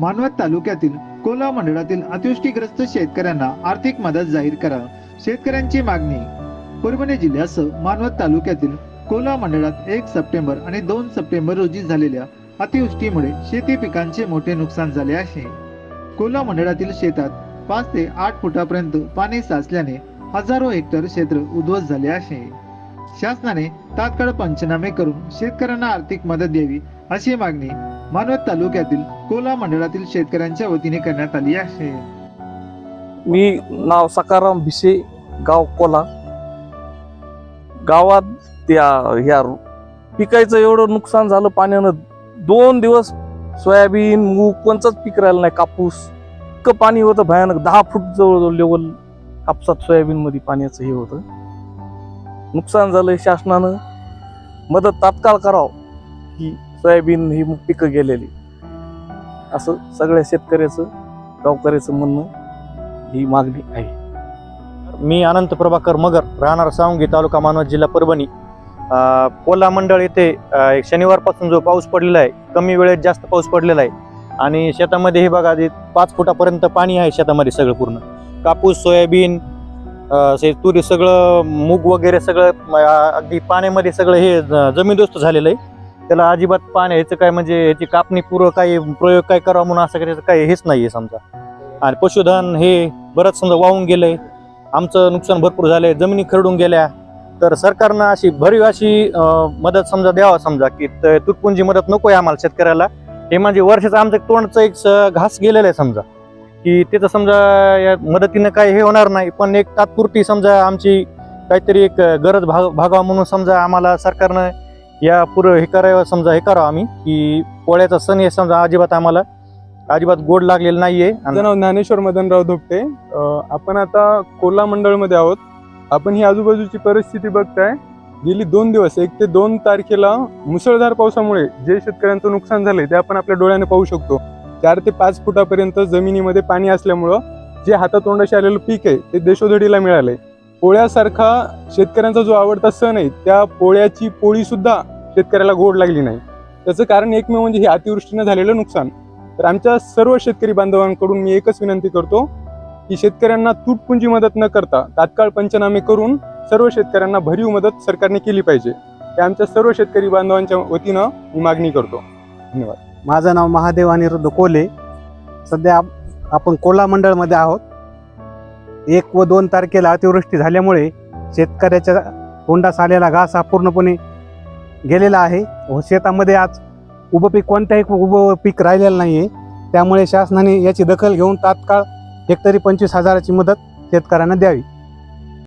मानवत तालुक्यातील कोला मंडळातील अतिवृष्टीग्रस्त शेतकऱ्यांना आर्थिक मदत जाहीर करा. शेतकऱ्यांची मागणी. परभणी जिल्ह्यासह मानवत तालुक्यातील कोला मंडळात एक सप्टेंबर आणि दोन सप्टेंबर रोजी झालेल्या अतिवृष्टीमुळे शेती पिकांचे मोठे नुकसान झाले आहे. कोला मंडळातील शेतात पाच ते आठ फुटापर्यंत पाणी साचल्याने हजारो हेक्टर क्षेत्र उद्ध्वस्त झाले आहे. शासनाने तात्काळ पंचनामे करून शेतकऱ्यांना आर्थिक मदत द्यावी अशी मागणी मानवत तालुक्यातील कोला मंडळातील शेतकऱ्यांच्या वतीने करण्यात आली आहे. मी नाव सकाराम भिसे गाव कोला. गावात त्या ह्या पिकायचं एवढं नुकसान झालं पाण्यानं. दोन दिवस सोयाबीन मूग कोणचंच पीक राहिलं नाही. कापूस इतकं पाणी होतं भयानक. दहा फूट जवळजवळ लेवल कापसात सोयाबीन मध्ये पाण्याचं हे होतं. नुकसान झालं शासनानं. मदत तात्काळ करावं. ही सोयाबीन ही पिकं गेलेली. असं सगळ्या शेतकऱ्याचं गावकऱ्याचं म्हणणं ही मागणी आहे. मी अनंत प्रभाकर मगर राहणार सावंगी तालुका मानवत जिल्हा परभणी. अ, कोल्हा मंडळ येथे एक शनिवारपासून जो पाऊस पडलेला आहे कमी वेळेत जास्त पाऊस पडलेला आहे. आणि शेतामध्ये हे बघा जे पाच फुटापर्यंत पाणी आहे शेतामध्ये सगळं पूर्ण. कापूस सोयाबीन असे तुरी सगळं मूग वगैरे सगळं अगदी पाण्यामध्ये सगळं हे ज- जमीनदोस्त झालेलं आहे. त्याला अजिबात पाणी ह्याचं काय म्हणजे ह्याची कापणी पूर्व काही प्रयोग काय करावा म्हणून असं करायचं काही हेच नाही आहे समजा. आणि पशुधन हे बरंच समजा वाहून गेलंय. आमचं नुकसान भरपूर झालंय. जमिनी खरडून गेल्या. तर सरकारनं अशी भरीव अशी मदत समजा द्यावा समजा की त- तुटपुंजी मदत नको आहे आम्हाला शेतकऱ्याला. हे म्हणजे वर्षाचं आमचं तोंडचं एक स- घास गेलेलं आहे समजा. की त्याचं समजा या मदतीनं काही हे होणार नाही. पण एक तात्पुरती समजा आमची काहीतरी एक गरज भाग भागावा म्हणून समजा आम्हाला सरकारनं या पुरं हे करावं समजा हे करावं आम्ही की पोळ्याचा सण हे समजा अजिबात आम्हाला अजिबात गोड लागलेलं नाहीये. माझं नाव ज्ञानेश्वर मदनराव धोपटे अं, आपण आता कोल्हा मंडळमध्ये आहोत. आपण ही आजूबाजूची परिस्थिती बघताय. गेली दोन दिवस एक ते दोन तारखेला मुसळधार पावसामुळे जे शेतकऱ्यांचं नुकसान झालंय ते आपण आपल्या डोळ्याने पाहू शकतो. चार ते पाच फुटापर्यंत जमिनीमध्ये पाणी असल्यामुळं जे हातातोंडाशी आलेलं पीक आहे ते देशोधडीला मिळालंय. पोळ्यासारखा शेतकऱ्यांचा जो आवडता सण आहे त्या पोळ्याची पोळी सुद्धा शेतकऱ्याला गोड लागली नाही. त्याचं कारण एकमेव म्हणजे हे अतिवृष्टीनं झालेलं नुकसान. तर आमच्या सर्व शेतकरी बांधवांकडून मी एकच विनंती करतो की शेतकऱ्यांना तुटपुंजी मदत न करता तात्काळ पंचनामे करून सर्व शेतकऱ्यांना भरीव मदत सरकारने केली पाहिजे. हे आमच्या सर्व शेतकरी बांधवांच्या वतीनं मी मागणी करतो. धन्यवाद. माझं नाव महादेव अनिरुद्ध कोले. सध्या आपण कोल्हा मंडळमध्ये आहोत. एक व दोन तारखेला अतिवृष्टी झाल्यामुळे शेतकऱ्याच्या तोंडास आलेला घास हा पूर्णपणे गेलेला आहे. व शेतामध्ये आज उभं पीक कोणत्याही उभं पीक राहिलेलं नाही आहे त्यामुळे शासनाने याची दखल घेऊन तात्काळ हेक्टरी पंचवीस हजाराची मदत शेतकऱ्यांना द्यावी.